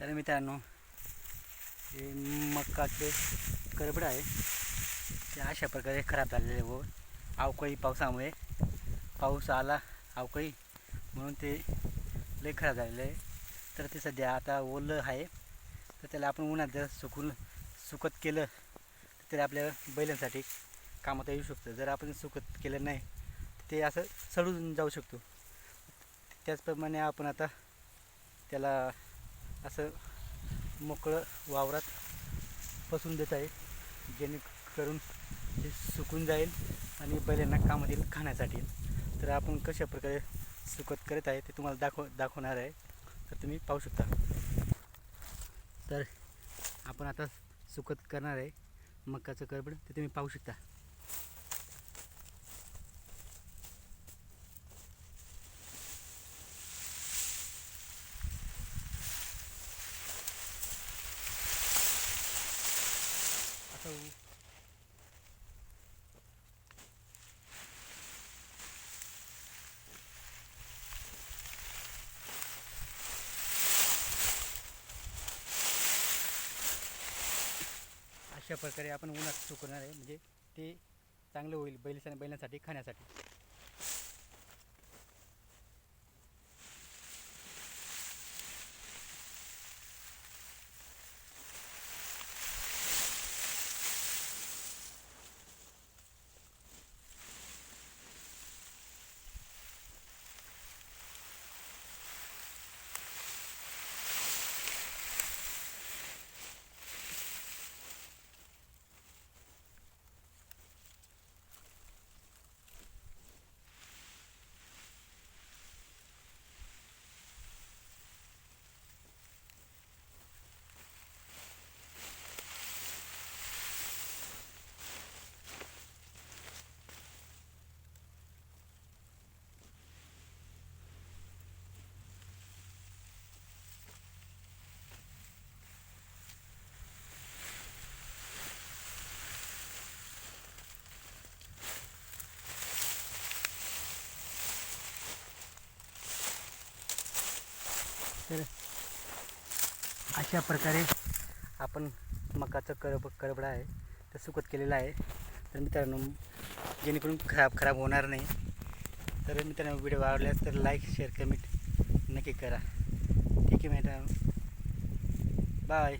तर मित्रांनो हे मकाचे करबड आहे. ते अशा प्रकारे खराब झालेले व अवकाळी पावसामुळे पाऊस आला अवकाळी म्हणून ते लय खराब झालेलं आहे. तर ते सध्या आता ओलं आहे. तर त्याला आपण उन्हात जर सुकून सुकत केलं तर त्याला आपल्या बैलांसाठी कामात येऊ शकतं. जर आपण सुकत केलं नाही तर ते असं सडून जाऊ शकतो. त्याचप्रमाणे आपण आता त्याला असं मोकळं वावरात पसून देत आहे. जेणेकरून ते सुकून जाईल आणि बैलांना कामातील खाण्यासाठी. तर आपण कशा प्रकारे सुकत करत आहे ते तुम्हाला दाखव दाखवणार आहे. तर तुम्ही पाहू शकता. तर आपण आता सुकत करणार आहे. मकाचं करबड ते तुम्ही पाहू शकता. आता अशा प्रकारे आपण उन्हात सुकवणार आहे. म्हणजे ते चांगलं होईल बैल बैलांसाठी खाण्यासाठी. तर अशा प्रकारे आपण मकाचं करब करबडा आहे तर सुकत केलेलं आहे. तर मित्रांनो जेणेकरून खराब खराब होणार नाही. तर मित्रांनो व्हिडिओ आवडल्यास तर लाईक शेअर कमेंट नक्की करा. ठीक आहे मित्रांनो. बाय